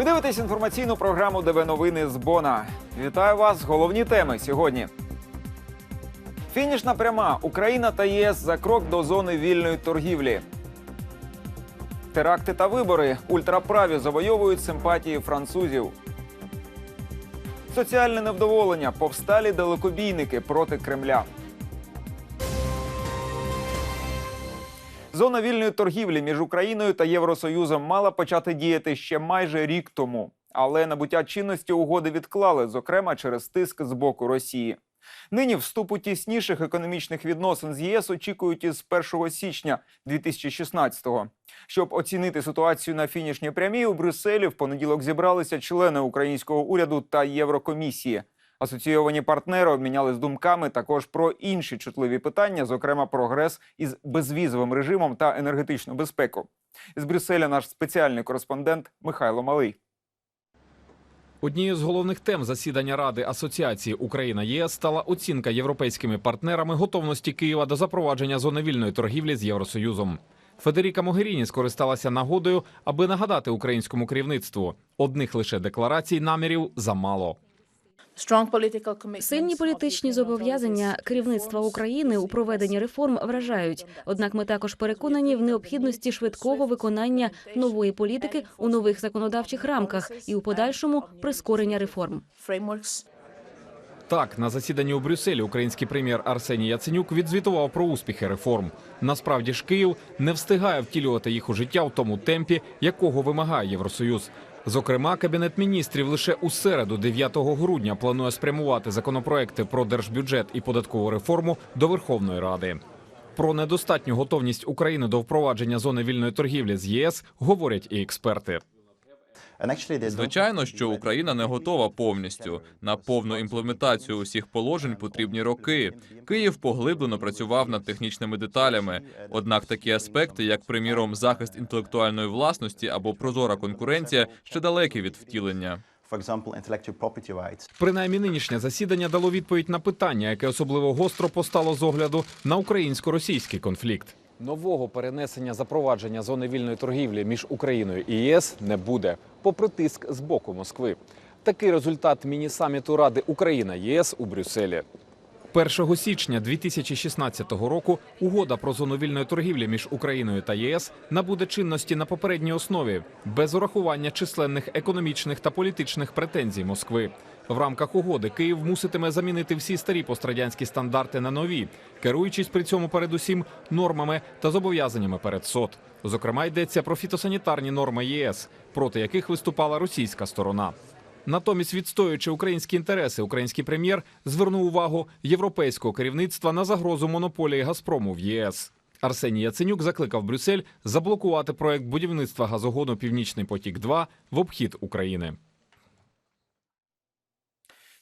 Ви дивитесь інформаційну програму ДВ Новини з Бона. Вітаю вас. Головні теми сьогодні. Фінішна пряма. Україна та ЄС за крок до зони вільної торгівлі. Теракти та вибори. Ультраправі завойовують симпатії французів. Соціальне невдоволення. Повсталі далекобійники проти Кремля. Зона вільної торгівлі між Україною та Євросоюзом мала почати діяти ще майже рік тому, але набуття чинності угоди відклали, зокрема через тиск з боку Росії. Нині вступу тісніших економічних відносин з ЄС очікують із 1 січня 2016-го. Щоб оцінити ситуацію на фінішній прямій у Брюсселі, в понеділок зібралися члени українського уряду та Єврокомісії. Асоційовані партнери обмінялись думками також про інші чутливі питання, зокрема прогрес із безвізовим режимом та енергетичну безпеку. З Брюсселя наш спеціальний кореспондент Михайло Малий. Однією з головних тем засідання Ради Асоціації Україна ЄС стала оцінка європейськими партнерами готовності Києва до запровадження зони вільної торгівлі з Євросоюзом. Федеріка Могеріні скористалася нагодою, аби нагадати українському керівництву одних лише декларацій намірів замало. Сильні політичні зобов'язання керівництва України у проведенні реформ вражають. Однак ми також переконані в необхідності швидкого виконання нової політики у нових законодавчих рамках і у подальшому прискорення реформ. Так, на засіданні у Брюсселі український прем'єр Арсеній Яценюк відзвітував про успіхи реформ. Насправді ж Київ не встигає втілювати їх у життя в тому темпі, якого вимагає Євросоюз. Зокрема, кабінет міністрів лише у середу, 9 грудня, планує спрямувати законопроекти про держбюджет і податкову реформу до Верховної Ради. Про недостатню готовність України до впровадження зони вільної торгівлі з ЄС говорять і експерти. Звичайно, що Україна не готова повністю на повну імплементацію усіх положень потрібні роки. Київ поглиблено працював над технічними деталями. Однак такі аспекти, як приміром захист інтелектуальної власності або прозора конкуренція, ще далекі від втілення. Принаймні нинішнє засідання дало відповідь на питання, яке особливо гостро постало з огляду на українсько-російський конфлікт. Нового перенесення запровадження зони вільної торгівлі між Україною і ЄС не буде, попри тиск з боку Москви. Такий результат міні-саміту Ради Україна ЄС у Брюсселі. 1 січня 2016 року угода про зону вільної торгівлі між Україною та ЄС набуде чинності на попередній основі без урахування численних економічних та політичних претензій Москви. В рамках угоди Київ муситиме замінити всі старі пострадянські стандарти на нові, керуючись при цьому передусім нормами та зобов'язаннями перед СОТ. Зокрема, йдеться про фітосанітарні норми ЄС, проти яких виступала російська сторона. Натомість, відстоюючи українські інтереси, український прем'єр звернув увагу європейського керівництва на загрозу монополії Газпрому в ЄС. Арсеній Яценюк закликав Брюссель заблокувати проект будівництва газогону Північний потік 2 в обхід України.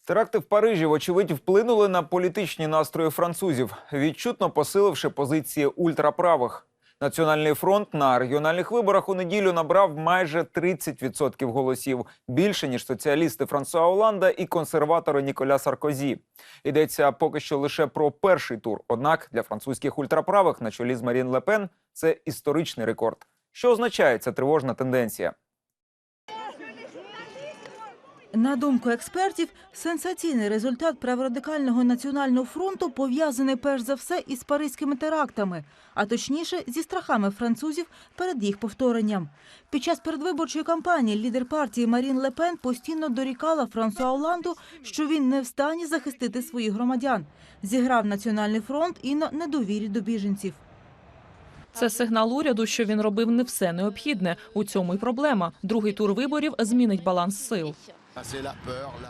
Теракти в Парижі, вочевидь, вплинули на політичні настрої французів, відчутно посиливши позиції ультраправих. Національний фронт на регіональних виборах у неділю набрав майже 30% голосів більше ніж соціалісти Франсуа Оланда і консерватори Ніколя Саркозі. Йдеться поки що лише про перший тур. Однак для французьких ультраправих на чолі з Марін Лепен це історичний рекорд. Що означає ця тривожна тенденція? На думку експертів, сенсаційний результат праворадикального національного фронту пов'язаний перш за все із паризькими терактами, а точніше зі страхами французів перед їх повторенням. Під час передвиборчої кампанії лідер партії Марін Лепен постійно дорікала Франсуа Оланду, що він не в стані захистити своїх громадян. Зіграв національний фронт і на недовірі до біженців. Це сигнал уряду, що він робив не все необхідне. У цьому й проблема. Другий тур виборів змінить баланс сил.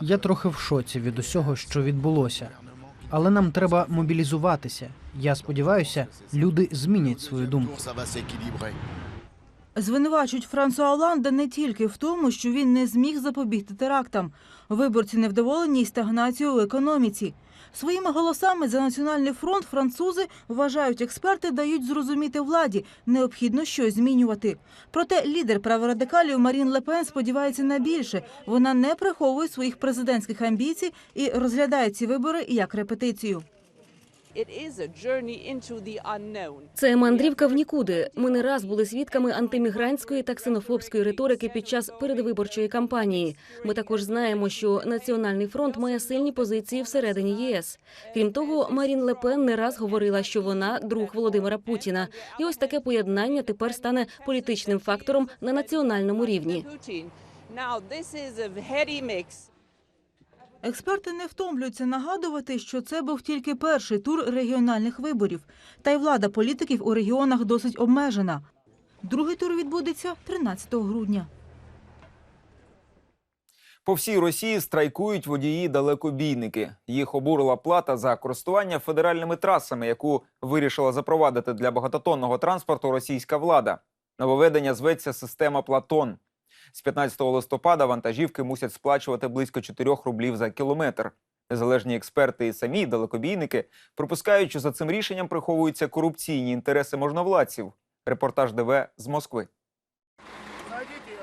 Я трохи в шоці від усього, що відбулося. Але нам треба мобілізуватися. Я сподіваюся, люди змінять свою думку. Звинувачують Франсуа Оланда не тільки в тому, що він не зміг запобігти терактам. Виборці невдоволені й стагнацією в економіці. Своїми голосами за національний фронт французи вважають експерти, дають зрозуміти владі, необхідно щось змінювати. Проте лідер праворадикалів Марін Лепен сподівається на більше. Вона не приховує своїх президентських амбіцій і розглядає ці вибори як репетицію. Це мандрівка в нікуди. Ми не раз були свідками антимігрантської та ксенофобської риторики під час передвиборчої кампанії. Ми також знаємо, що Національний фронт має сильні позиції всередині єС. Крім того, Марін Лепен не раз говорила, що вона друг Володимира Путіна. І ось таке поєднання тепер стане політичним фактором на національному рівні. Експерти не втомлюються нагадувати, що це був тільки перший тур регіональних виборів, та й влада політиків у регіонах досить обмежена. Другий тур відбудеться 13 грудня. По всій Росії страйкують водії-далекобійники. Їх обурила плата за користування федеральними трасами, яку вирішила запровадити для багатотонного транспорту російська влада. Нововведення зветься система Платон. З 15 листопада вантажівки мусять сплачувати близько 4 рублів за кілометр. Незалежні експерти і самі далекобійники припускають, що за цим рішенням приховуються корупційні інтереси можновладців. Репортаж ДВ з Москви.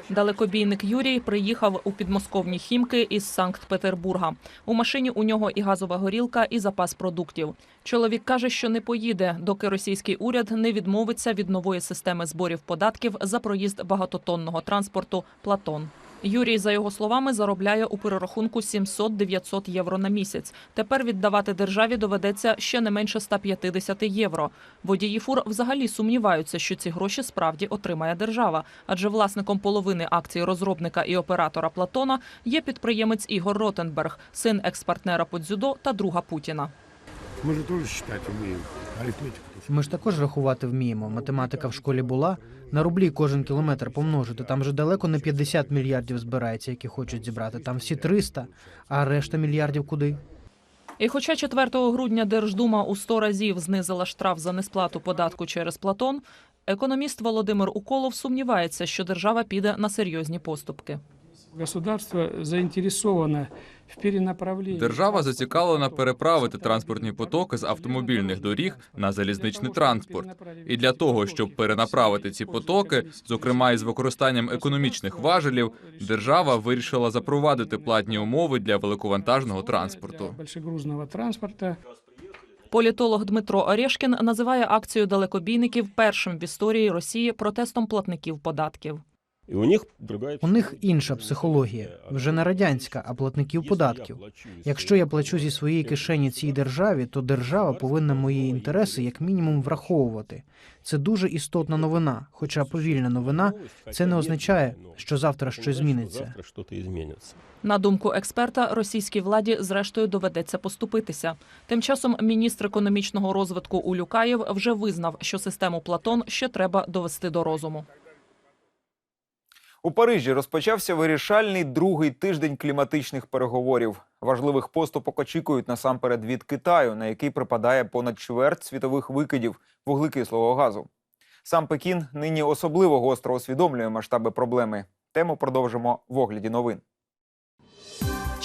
Далекобійник Юрій приїхав у підмосковні хімки із Санкт-Петербурга. У машині у нього і газова горілка, і запас продуктів. Чоловік каже, що не поїде, доки російський уряд не відмовиться від нової системи зборів податків за проїзд багатотонного транспорту Платон. Юрій, за його словами, заробляє у перерахунку 700-900 євро на місяць. Тепер віддавати державі доведеться ще не менше 150 євро. Водії фур взагалі сумніваються, що ці гроші справді отримає держава, адже власником половини акцій розробника і оператора Платона є підприємець Ігор Ротенберг, син екс-партнера по дзюдо та друга Путіна. Мы же тоже считать умеем. Арифметику. Ми ж також рахувати вміємо. Математика в школі була. На рублі кожен кілометр помножити. Там же далеко не 50 мільярдів збирається, які хочуть зібрати. Там всі 300, а решта мільярдів куди? І хоча 4 грудня Держдума у 100 разів знизила штраф за несплату податку через Платон, економіст Володимир Уколов сумнівається, що держава піде на серйозні поступки. Государство заинтересовано в перенаправлении. Держава зацікавлена переправити транспортні потоки з автомобільних доріг на залізничний транспорт. І для того, щоб перенаправити ці потоки, зокрема із використанням економічних важелів, держава вирішила запровадити платні умови для великовантажного транспорту. Політолог Дмитро Орешкін називає акцію далекобійників першим в історії Росії протестом платників податків. И у них другая У них інша психологія, вже не радянська, а платників податків. Якщо я плачу зі своєї кишені цій державі, то держава повинна мої інтереси як мінімум враховувати. Це дуже істотна новина. Хоча повільна новина це не означає, що завтра щось зміниться. Завтра что-то изменится. На думку експерта, російській владі зрештою доведеться поступитися. Тим часом міністр економічного розвитку Улюкаєв вже визнав, що систему Платон ще треба довести до розуму. У Парижі розпочався вирішальний другий тиждень кліматичних переговорів. Важливих поступок очікують насамперед від Китаю, на який припадає понад чверть світових викидів вуглекислого газу. Сам Пекін нині особливо гостро усвідомлює масштаби проблеми. Тему продовжимо в огляді новин.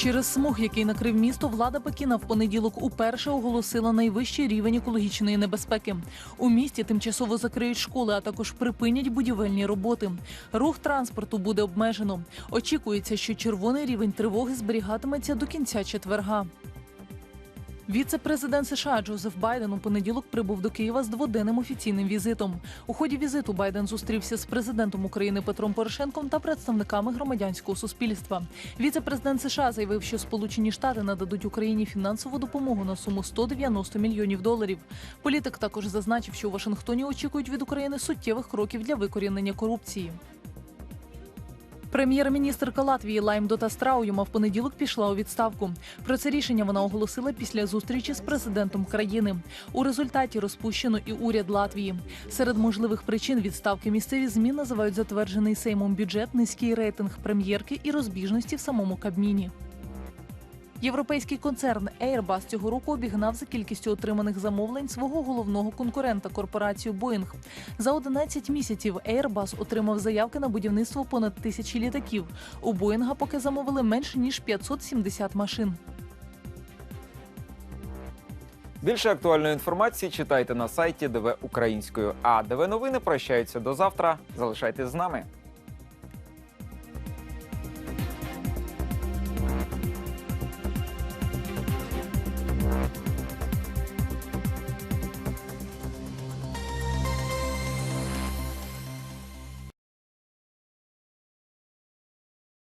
Через смог, який накрив місто, влада Пекіна в понеділок уперше оголосила найвищий рівень екологічної небезпеки. У місті тимчасово закриють школи, а також припинять будівельні роботи. Рух транспорту буде обмежено. Очікується, що червоний рівень тривоги зберігатиметься до кінця четверга. Віце-президент США Джозеф Байден у понеділок прибув до Києва з дводенним офіційним візитом. У ході візиту Байден зустрівся з президентом України Петром Порошенком та представниками громадянського суспільства. Віце-президент США заявив, що Сполучені Штати нададуть Україні фінансову допомогу на суму 190 мільйонів доларів. Політик також зазначив, що у Вашингтоні очікують від України суттєвих кроків для викорінення корупції. Прем'єр-міністрка Латвії Лаймдота Страуюма в понеділок пішла у відставку. Про це рішення вона оголосила після зустрічі з президентом країни. У результаті розпущено і уряд Латвії. Серед можливих причин відставки місцеві змі називають затверджений Сеймом бюджет, низький рейтинг прем'єрки і розбіжності в самому Кабміні. Європейський концерн Airbus цього року обігнав за кількістю отриманих замовлень свого головного конкурента корпорацію Boeing. За 11 місяців Airbus отримав заявки на будівництво понад тисячі літаків. У Боїнга поки замовили менше ніж 570 машин. Більше актуальної інформації читайте на сайті ДВ Українською. А ДВ новини прощаються до завтра. Залишайтесь з нами.